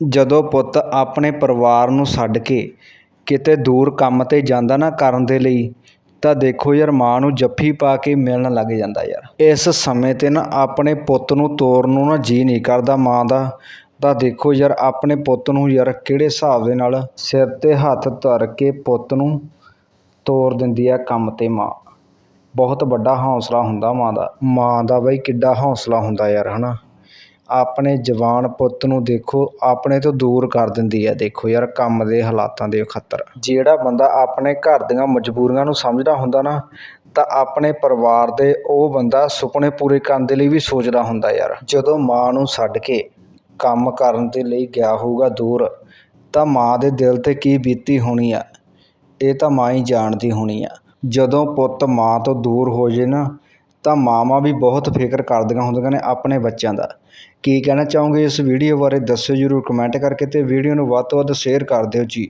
ਜਦੋਂ ਪੁੱਤ ਆਪਣੇ ਪਰਿਵਾਰ ਨੂੰ ਛੱਡ ਕੇ ਕਿਤੇ ਦੂਰ ਕੰਮ 'ਤੇ ਜਾਂਦਾ ਨਾ ਕਰਨ ਦੇ ਲਈ, ਤਾਂ ਦੇਖੋ ਯਾਰ ਮਾਂ ਨੂੰ ਜੱਫੀ ਪਾ ਕੇ ਮਿਲਣ ਲੱਗ ਜਾਂਦਾ ਯਾਰ। ਇਸ ਸਮੇਂ 'ਤੇ ਨਾ ਆਪਣੇ ਪੁੱਤ ਨੂੰ ਤੋਰਨ ਨੂੰ ਨਾ ਜੀਅ ਨਹੀਂ ਕਰਦਾ ਮਾਂ ਦਾ। ਤਾਂ ਦੇਖੋ ਯਾਰ ਆਪਣੇ ਪੁੱਤ ਨੂੰ ਯਾਰ ਕਿਹੜੇ ਹਿਸਾਬ ਦੇ ਨਾਲ ਸਿਰ 'ਤੇ ਹੱਥ ਧਰ ਕੇ ਪੁੱਤ ਨੂੰ ਤੋਰ ਦਿੰਦੀ ਆ ਕੰਮ 'ਤੇ ਮਾਂ। ਬਹੁਤ ਵੱਡਾ ਹੌਸਲਾ ਹੁੰਦਾ ਮਾਂ ਦਾ। ਮਾਂ ਦਾ ਬਈ ਕਿੱਡਾ ਹੌਸਲਾ ਹੁੰਦਾ ਯਾਰ ਹੈ ਨਾ ਆਪਣੇ ਜਵਾਨ ਪੁੱਤ ਨੂੰ ਦੇਖੋ, ਆਪਣੇ ਤੋਂ ਦੂਰ ਕਰ ਦਿੰਦੀ ਹੈ। ਦੇਖੋ ਯਾਰ, ਕੰਮ ਦੇ ਹਾਲਾਤਾਂ ਦੇ ਖਾਤਰ। ਜਿਹੜਾ ਬੰਦਾ ਆਪਣੇ ਘਰ ਦੀਆਂ ਮਜਬੂਰੀਆਂ ਨੂੰ ਸਮਝਦਾ ਹੁੰਦਾ ਨਾ, ਤਾਂ ਆਪਣੇ ਪਰਿਵਾਰ ਦੇ ਉਹ ਬੰਦਾ ਸੁਪਨੇ ਪੂਰੇ ਕਰਨ ਦੇ ਲਈ ਵੀ ਸੋਚਦਾ ਹੁੰਦਾ ਯਾਰ। ਜਦੋਂ ਮਾਂ ਨੂੰ ਛੱਡ ਕੇ ਕੰਮ ਕਰਨ ਦੇ ਲਈ ਗਿਆ ਹੋਊਗਾ ਦੂਰ, ਤਾਂ ਮਾਂ ਦੇ ਦਿਲ ਤੇ ਕੀ ਬੀਤੀ ਹੋਣੀ ਆ? ਇਹ ਤਾਂ ਮਾਂ ਹੀ ਜਾਣਦੀ ਹੋਣੀ ਆ। ਜਦੋਂ ਪੁੱਤ ਮਾਂ ਤੋਂ ਦੂਰ ਹੋ ਜੇ ਨਾ ਤਾਂ ਮਾਵਾਂ ਵੀ ਬਹੁਤ ਫਿਕਰ ਕਰਦੀਆਂ ਹੁੰਦੀਆਂ ਨੇ ਆਪਣੇ ਬੱਚਿਆਂ ਦਾ। ਕੀ ਕਹਿਣਾ ਚਾਹੋਗੇ ਇਸ ਵੀਡੀਓ ਬਾਰੇ ਦੱਸਿਓ ਜਰੂਰ ਕਮੈਂਟ ਕਰਕੇ ਅਤੇ ਵੀਡੀਓ ਨੂੰ ਵੱਧ ਤੋਂ ਵੱਧ ਸ਼ੇਅਰ ਕਰ ਦਿਓ ਜੀ।